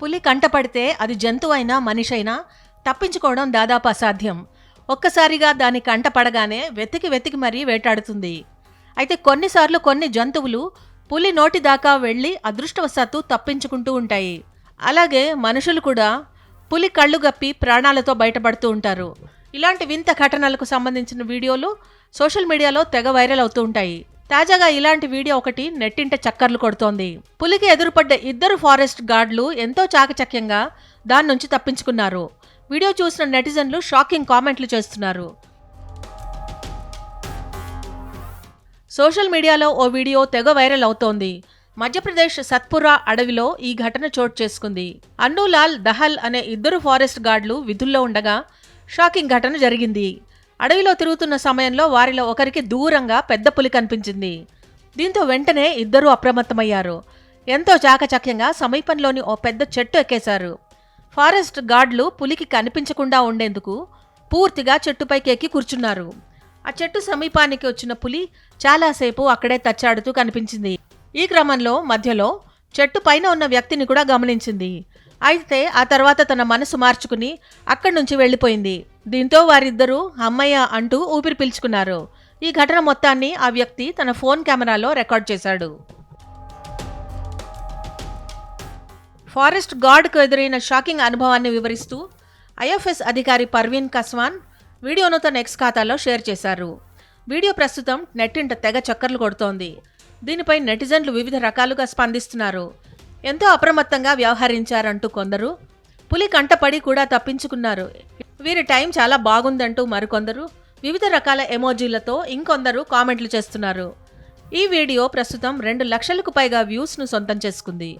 పులి కంటపడితే అది జంతువైనా మనిషైనా తప్పించుకోవడం దాదాపు అసాధ్యం. ఒక్కసారిగా దాని కంట పడగానే వెతికి వెతికి మరీ వేటాడుతుంది. అయితే కొన్నిసార్లు కొన్ని జంతువులు పులి నోటి దాకా వెళ్ళి అదృష్టవశాత్తు తప్పించుకుంటూ ఉంటాయి. అలాగే మనుషులు కూడా పులి కళ్ళు గప్పి ప్రాణాలతో బయటపడుతూ ఉంటారు. ఇలాంటి వింత ఘటనలకు సంబంధించిన వీడియోలు సోషల్ మీడియాలో తెగ వైరల్ అవుతూ ఉంటాయి. తాజాగా ఇలాంటి వీడియో ఒకటి నెట్టింట చక్కర్లు కొడుతోంది. పులికి ఎదురుపడ్డ ఇద్దరు ఫారెస్ట్ గార్డులు ఎంతో చాకచక్యంగా దాని నుంచి తప్పించుకున్నారు. వీడియో చూసిన నెటిజన్లు షాకింగ్ కామెంట్లు చేస్తున్నారు. సోషల్ మీడియాలో ఓ వీడియో తెగ వైరల్ అవుతోంది. మధ్యప్రదేశ్ సత్పురా అడవిలో ఈ ఘటన చోటు చేసుకుంది. అన్నూలాల్ దహల్ అనే ఇద్దరు ఫారెస్ట్ గార్డులు విధుల్లో ఉండగా షాకింగ్ ఘటన జరిగింది. అడవిలో తిరుగుతున్న సమయంలో వారిలో ఒకరికి దూరంగా పెద్ద పులి కనిపించింది. దీంతో వెంటనే ఇద్దరూ అప్రమత్తమయ్యారు. ఎంతో చాకచక్యంగా సమీపంలోని ఓ పెద్ద చెట్టు ఎక్కేశారు. ఫారెస్ట్ గార్డ్లు పులికి కనిపించకుండా ఉండేందుకు పూర్తిగా చెట్టుపైకి ఎక్కి కూర్చున్నారు. ఆ చెట్టు సమీపానికి వచ్చిన పులి చాలాసేపు అక్కడే తచ్చాడుతూ కనిపించింది. ఈ క్రమంలో మధ్యలో చెట్టు పైన ఉన్న వ్యక్తిని కూడా గమనించింది. అయితే ఆ తర్వాత తన మనసు మార్చుకుని అక్కడి నుంచి వెళ్ళిపోయింది. దీంతో వారిద్దరూ అమ్మయ్య అంటూ ఊపిరి పీల్చుకున్నారు. ఈ ఘటన మొత్తాన్ని ఆ వ్యక్తి తన ఫోన్ కెమెరాలో రికార్డ్ చేశాడు. ఫారెస్ట్ గార్డ్కు ఎదురైన షాకింగ్ అనుభవాన్ని వివరిస్తూ ఐఎఫ్ఎస్ అధికారి పర్వీన్ కస్వాన్ వీడియోను తన ఎక్స్ ఖాతాలో షేర్ చేశారు. వీడియో ప్రస్తుతం నెట్టింట తెగ చక్కర్లు కొడుతోంది. దీనిపై నెటిజన్లు వివిధ రకాలుగా స్పందిస్తున్నారు. ఎంతో అప్రమత్తంగా వ్యవహరించారంటూ కొందరు పులి కంటపడి కూడా తప్పించుకున్నారు. వీరి టైం చాలా బాగుందంటూ మరికొందరు వివిధ రకాల ఎమోజీలతో ఇంకొందరు కామెంట్లు చేస్తున్నారు. ఈ వీడియో ప్రస్తుతం రెండు లక్షలకు పైగా వ్యూస్ను సొంతం చేసుకుంది.